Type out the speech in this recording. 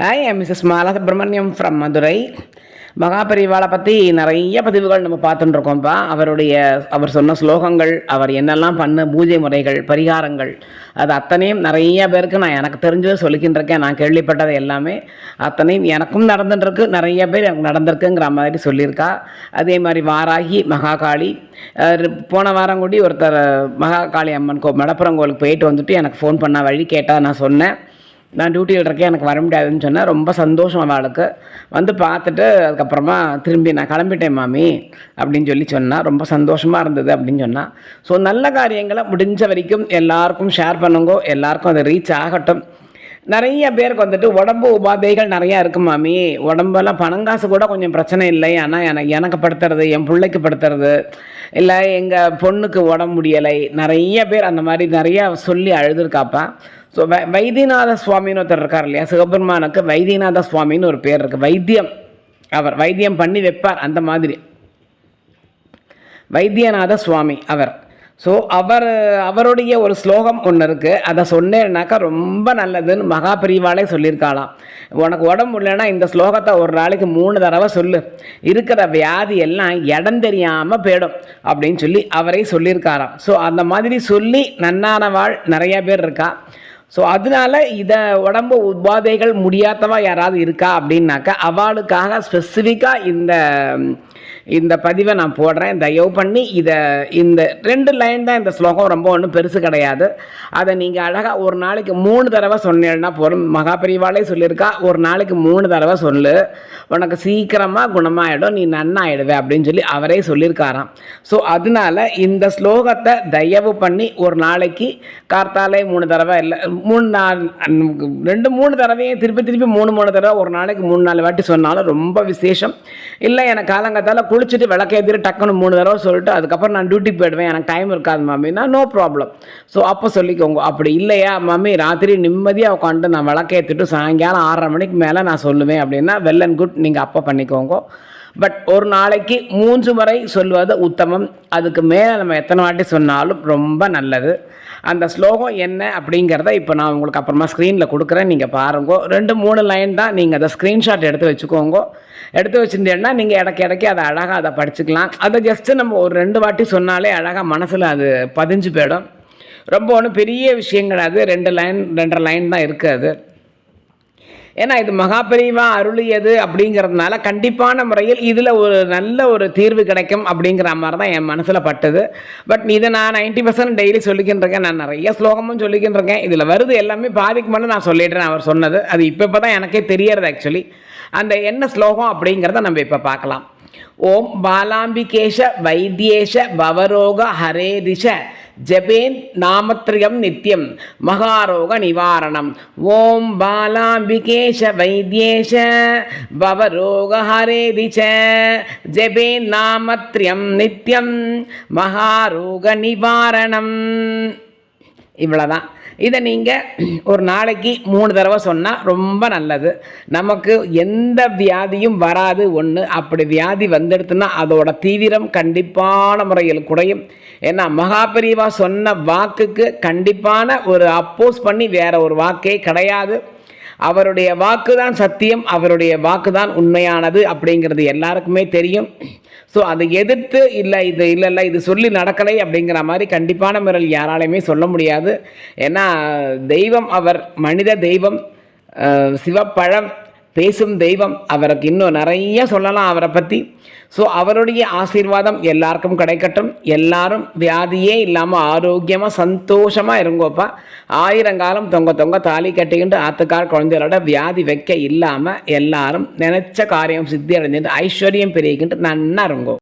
Hi Mrs Mala Subramaniam from Madurai மகாபரிவாளை பற்றி நிறைய பதிவுகள் நம்ம பார்த்துட்டு இருக்கோம்ப்பா அவருடைய அவர் சொன்ன ஸ்லோகங்கள் அவர் என்னெல்லாம் பண்ண பூஜை முறைகள் பரிகாரங்கள் அது அத்தனையும் நிறைய பேருக்கு நான் எனக்கு தெரிஞ்சதை சொல்லிக்கிட்டு இருக்கேன் நான் கேள்விப்பட்டது எல்லாமே அத்தனையும் எனக்கும் நடந்துட்டுருக்கு. நிறைய பேர் எனக்கு நடந்திருக்குங்கிற மாதிரி சொல்லியிருக்கா. அதே மாதிரி வாராகி மகாகாளி போன வாரம் கூடி ஒருத்தர் மகாகாளி அம்மன் கோ மடப்புறம் கோயிலுக்கு போயிட்டு வந்துட்டு எனக்கு ஃபோன் பண்ண வழி கேட்டால் நான் சொன்னேன். நான் டியூட்டியில் இருக்கேன் எனக்கு வர முடியாதுன்னு சொன்னால் ரொம்ப சந்தோஷம் அவளுக்கு வந்து பார்த்துட்டு அதுக்கப்புறமா திரும்பி நான் கிளம்பிட்டேன் மாமி அப்படின்னு சொல்லி சொன்னால் ரொம்ப சந்தோஷமாக இருந்தது அப்படின்னு சொன்னால் ஸோ நல்ல காரியங்களை முடிஞ்ச வரைக்கும் எல்லாருக்கும் ஷேர் பண்ணுங்க எல்லாருக்கும் அது ரீச் ஆகட்டும். நிறைய பேருக்கு வந்துட்டு உடம்பு உபாதைகள் நிறையா இருக்கு மாமி. உடம்பெல்லாம் பணங்காசு கூட கொஞ்சம் பிரச்சனை இல்லை. ஆனால் எனக்கு எனக்கு படுத்துறது என் பிள்ளைக்கு படுத்துறது இல்லை எங்கள் பொண்ணுக்கு உடம்பு முடியலை. நிறைய பேர் அந்த மாதிரி நிறையா சொல்லி அழுதுருக்காப்பா. ஸோ வை வைத்தியநாத சுவாமின்னு ஒருத்தர் இருக்கார் இல்லையா? சிவபெருமானுக்கு வைத்தியநாத சுவாமின்னு ஒரு பேர் இருக்குது வைத்தியம். அவர் வைத்தியம் பண்ணி வைப்பார் அந்த மாதிரி. வைத்தியநாத சுவாமி அவர். ஸோ அவர் அவருடைய ஒரு ஸ்லோகம் ஒன்று இருக்குது அதை சொன்னேன்னாக்கா ரொம்ப நல்லதுன்னு மகாபிரிவாலே சொல்லியிருக்காளாம். உனக்கு உடம்பு இல்லைன்னா இந்த ஸ்லோகத்தை ஒரு நாளைக்கு மூணு தடவை சொல்லு. இருக்கிற வியாதி எல்லாம் இடம் தெரியாமல் போயிடும் அப்படின்னு சொல்லி அவரே சொல்லியிருக்காராம். ஸோ அந்த மாதிரி சொல்லி நன்னானவாள் நிறையா பேர் இருக்கா. ஸோ அதனால இதை உடம்பு உபாதைகள் முடியாதவா யாராவது இருக்கா அப்படின்னாக்கா அவளுக்காக ஸ்பெசிஃபிக்காக இந்த இந்த பதிவை நான் போடுறேன். தயவு பண்ணி இதை இந்த ரெண்டு லைன் தான் இந்த ஸ்லோகம் ரொம்ப ஒன்றும் பெருசு கிடையாது. அதை நீங்கள் அழகாக ஒரு நாளைக்கு மூணு தடவை சொன்னேன்னா போதும். மகாபரிவாலே சொல்லியிருக்கா ஒரு நாளைக்கு மூணு தடவை சொல்லு. உனக்கு சீக்கிரமாக குணமாயிடும் நீ நன்னாயிடுவே அப்படின்னு சொல்லி அவரே சொல்லியிருக்காராம். ஸோ அதனால இந்த ஸ்லோகத்தை தயவு பண்ணி ஒரு நாளைக்கு கார்த்தாலே மூணு தடவை இல்லை மூணு நாள் ரெண்டு மூணு தடவையும் திருப்பி திருப்பி மூணு மூணு தடவை ஒரு நாளைக்கு மூணு நாலு வாட்டி சொன்னாலும் ரொம்ப விசேஷம். இல்லை எனக்கு காலங்கத்தால் குளிச்சுட்டு விளக்கேற்றிட்டு டக்குன்னு மூணு தடவை சொல்லிட்டு அதுக்கப்புறம் நான் டியூட்டிக்கு போயிடுவேன். எனக்கு டைம் இருக்காது மாமின்னா நோ ப்ராப்ளம் ஸோ அப்போ சொல்லிக்கோங்க. அப்படி இல்லையா மாமி ராத்திரி நிம்மதியாக உட்காந்துட்டு நான் விளக்கேற்றிட்டு சாயங்காலம் ஆறரை மணிக்கு மேலே நான் சொல்லுவேன் அப்படின்னா வெல் அண்ட் குட் நீங்கள் அப்போ பண்ணிக்கோங்க. பட் ஒரு நாளைக்கு மூன்று முறை சொல்வது உத்தமம். அதுக்கு மேலே நம்ம எத்தனை வாட்டி சொன்னாலும் ரொம்ப நல்லது. அந்த ஸ்லோகம் என்ன அப்படிங்கிறத இப்போ நான் உங்களுக்கு அப்புறமா ஸ்க்ரீனில் கொடுக்குறேன். நீங்கள் பாருங்க. ரெண்டு மூணு லைன் தான் நீங்கள் அதை ஸ்க்ரீன்ஷாட் எடுத்து வச்சுக்கோங்க. எடுத்து வச்சுருந்தேன்னா நீங்கள் இடக்கு இடக்கி அதை அழகாக அதை படிச்சுக்கலாம். அதை ஜஸ்ட்டு நம்ம ஒரு ரெண்டு வாட்டி சொன்னாலே அழகாக மனசில் அது பதிஞ்சு போயிடும். ரொம்ப ஒன்றும் பெரிய விஷயம் கிடையாது. ரெண்டு லைன் ரெண்டரை லைன் தான் இருக்குது அது. ஏன்னா இது மகாபெரிவா அருளியது அப்படிங்கிறதுனால கண்டிப்பான முறையில் இதில் ஒரு நல்ல ஒரு தீர்வு கிடைக்கும் அப்படிங்கிற மாதிரி தான் என் மனசில் பட்டது. பட் இதை நான் நைன்ட்டி பர்சன்ட் டெய்லி சொல்லிக்கின்றிருக்கேன். நான் நிறைய ஸ்லோகமும் சொல்லிக்கின்றிருக்கேன். இதில் வருது எல்லாமே பாதிக்கு மட்டும் நான் சொல்லிடுறேன் அவர் சொன்னது. அது இப்போ இப்போ தான் எனக்கே தெரியறது ஆக்சுவலி அந்த என்ன ஸ்லோகம் அப்படிங்கிறத நம்ம இப்போ பார்க்கலாம். ஓம் பாலாம்பிகேஷ வைத்தியேஷ பவரோக ஹரே திஷ ஜபேன் நாமத்ரியம் நித்யம் மகாரோக நிவாரணம். ஓம் பாலாம்பிகேஷ வைத்தியேஷ பவரோக ஹரே திஷ ஜபேன் நாமத்ரியம் நித்யம் மகாரோக நிவாரணம். இவ்வளோதான் இதை நீங்கள் ஒரு நாளைக்கு மூணு தடவை சொன்னால் ரொம்ப நல்லது. நமக்கு எந்த வியாதியும் வராது ஒன்று அப்படி வியாதி வந்துடுத்துன்னா அதோட தீவிரம் கண்டிப்பான முறையில் குறையும். ஏன்னா மகாபிரிவா சொன்ன வாக்குக்கு கண்டிப்பான ஒரு அப்போஸ் பண்ணி வேற ஒரு வாக்கே கிடையாது. அவருடைய வாக்கு தான் சத்தியம் அவருடைய வாக்கு தான் உண்மையானது அப்படிங்கிறது எல்லாருக்குமே தெரியும். ஸோ அதை எதிர்த்து இல்லை இது இல்லை இல்லை இது சொல்லி நடக்கலை அப்படிங்கிற மாதிரி கண்டிப்பான முறையில் யாராலையுமே சொல்ல முடியாது. ஏன்னா தெய்வம் அவர் மனித தெய்வம் சிவப்பழம் பேசும் தெய்வம். அவருக்கு இன்னும் நிறைய சொல்லலாம் அவரை பற்றி ஸோ அவருடைய ஆசீர்வாதம் எல்லாருக்கும் கிடைக்கட்டும். எல்லாரும் வியாதியே இல்லாமல் ஆரோக்கியமாக சந்தோஷமாக இருங்கோப்பா. ஆயிரங்காலம் தொங்க தொங்க தாலி கட்டிக்கிட்டு ஆத்துக்கார் குழந்தைகளோட வியாதி வைக்க இல்லாமல் எல்லாரும் நினச்ச காரியம் சித்தி அடைஞ்சிட்டு ஐஸ்வர்யம் பெருகிக்கிட்டு நன்னா இருங்கோ.